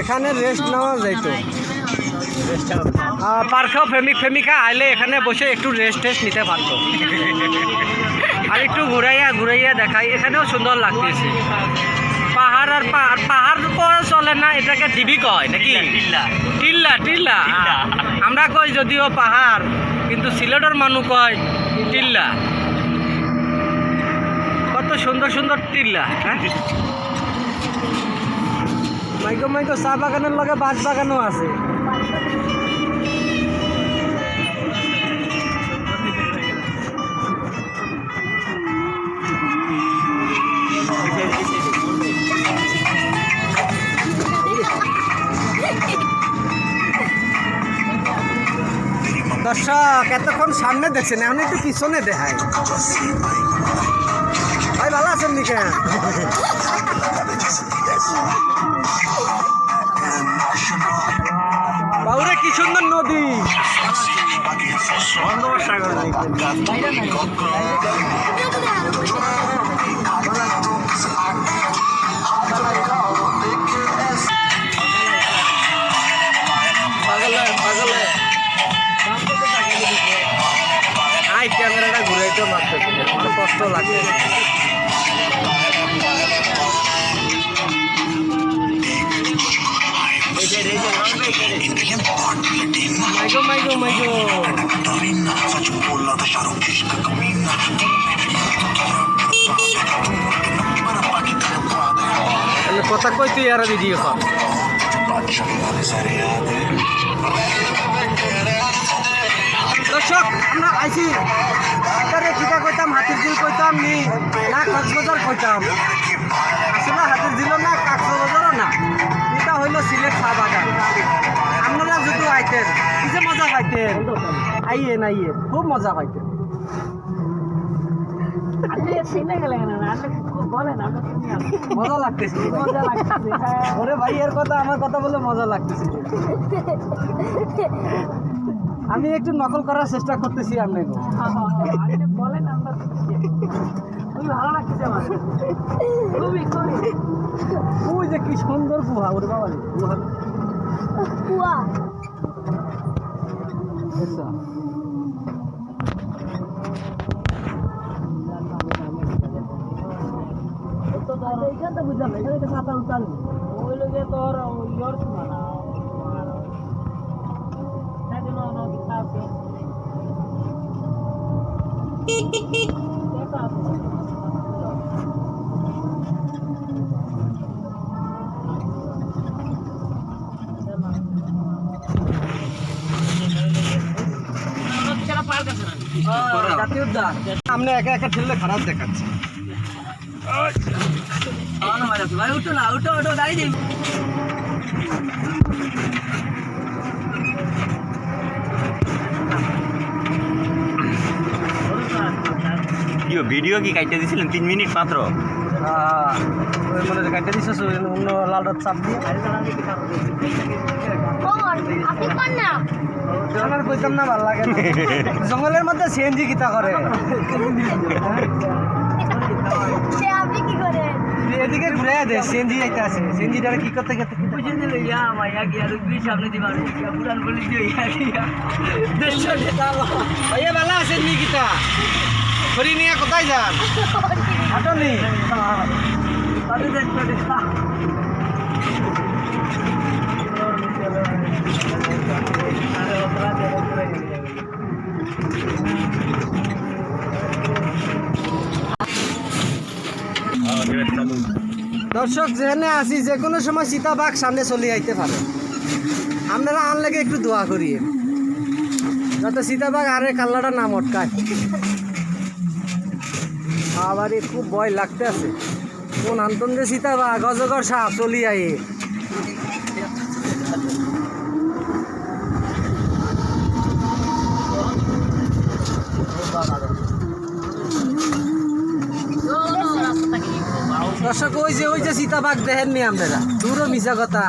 এখানে রেস্ট নেওয়া যাইতো পার্কেও প্রেমিক প্রেমিকা আইলে এখানে বসে একটু রেস্ট টেস্ট নিতে পারতো। আর একটু ঘুরাইয়া ঘুরাইয়া দেখাই এখানেও সুন্দর লাগতেছে। পাহাড় আর পাহাড় পাহাড় তো চলে না এটাকে ডিবি কয় নাকি? টিল্লা টিল্লা। আমরা কই যদিও পাহাড় কিন্তু সিলেটের মানুষ কয় টিল্লা। কত সুন্দর সুন্দর টিল্লা হ্যাঁ? মাইকো মাইকো চা বাগানের লগে বাঁশ বাগানও আছে। দর্শক এতক্ষণ সামনে দেখছেন এখন একটু পিছনে দেখায় ভাই ভালো আছেন নি নদী পাগলে আই ক্যামেরাটা ঘুরাইতে মারতেছে। আমার কষ্ট লাগে মাইগো মাইগো তাহলে কথা কই তুই আর ভিডিও কর দর্শক আমরা আইছি। আকারে কিটা কইতাম হাতির ঝিল কইতাম নি না কক্সবাজার কইতাম। আসলে হাতির ঝিল না কক্সবাজারও না। এটা হইল সিলেট চা বাগান। আপনারা যদি আইতেন কি যে মজা পাইতেন না আইয়েন খুব মজা পাইতেন মজা লাগতেছে। মজা লাগতেছে ওরে ভাই এর কথা আমার কথা বলে মজা লাগতেছে। আমি একটু নকল করার চেষ্টা করতেছি আপনি ওই যে কি সুন্দর গুহা ওরে বাবা রে, গুহা। Yes, sir. Ada ikan tapi ikan. Oh, orang. Tadi nonton. সামনে একা একা ঠেললে খারাপ দেখাচ্ছে। না ভিডিও কি কাইটে দিছিলেন? তিন মিনিট মাত্র। ওই মনে হয় কাটতে দিছিস অন্য লাল রথ চাপ দিয়ে আপনি পান না আমার কইতাম না ভালো লাগে জঙ্গলের মধ্যে সিএনজি কিতা করে এদিকে ঘুরে দে সিএনজি আইতে আছে সিএনজিটা কি করতে গেতে বুঝে দিল ইয়া মাইয়া গিয়া রুগী সামনে দিবার পুরান বলি দিয়ে ইয়া গিয়া দেড়শো টাকা ভাইয়া ভালো আছেন নি কিতা হরি নিয়ে কোথায় যান? দর্শক, যেখানে আসি যে কোনো সময় সীতাবাঘ সামনে চলে আইতে পারে। আপনারা আনলেগে একটু দোয়া করিয়ে। যাতে সীতাবাঘ আরে কাল্লাটা না মটকায় আবার খুব ভয় লাগতে আছে কোন আন্তন যে সীতাবাঘ অজগর সাপ চলি আয়ে দর্শক, ওই যে ওই যে সীতাবাগ দেখেননি আপনারা? দূরও মিশা কথা।